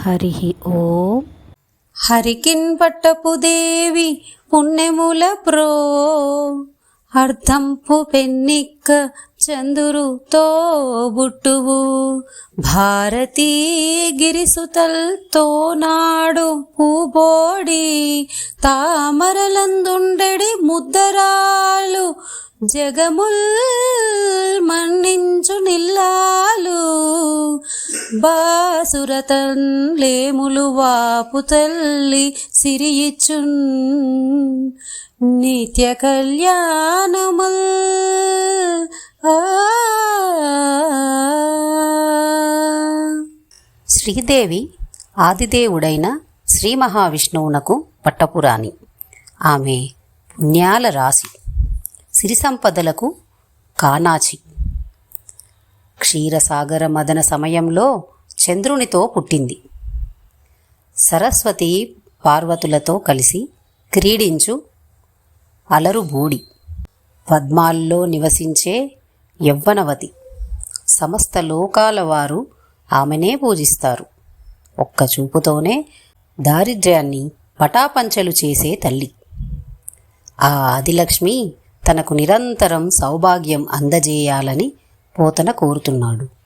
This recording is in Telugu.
హరి ఓం. హరికిన్ పట్టపు దేవి పుణ్యముల ప్రో. అర్థంపు పెన్నిక్క చందురుతో బుట్టువు. భారతీ గిరిసుతల్తో నాడు పూబోడి. తామరలందుండెడి ముద్దరాలు జగముల్ బాసురతన్ లేములు వాపు తల్లి సిరియిచ్చున్. నిత్య కళ్యాణముల్. శ్రీదేవి ఆదిదేవుడైన శ్రీ మహావిష్ణువునకు పట్టపురాణి. ఆమె పుణ్యాల రాశి. సిరి సంపదలకు కానాచి. క్షీరసాగర మదన సమయంలో చంద్రునితో పుట్టింది. సరస్వతి పార్వతులతో కలిసి క్రీడించు అలరు బూడి పద్మాల్లో నివసించే యవ్వనవతి. సమస్త లోకాల వారు ఆమెనే పూజిస్తారు. ఒక్క చూపుతోనే దారిద్ర్యాన్ని పటాపంచలు చేసే తల్లి. ఆ ఆదిలక్ష్మి తనకు నిరంతరం సౌభాగ్యం అందజేయాలని పోతన కోరుతున్నాడు.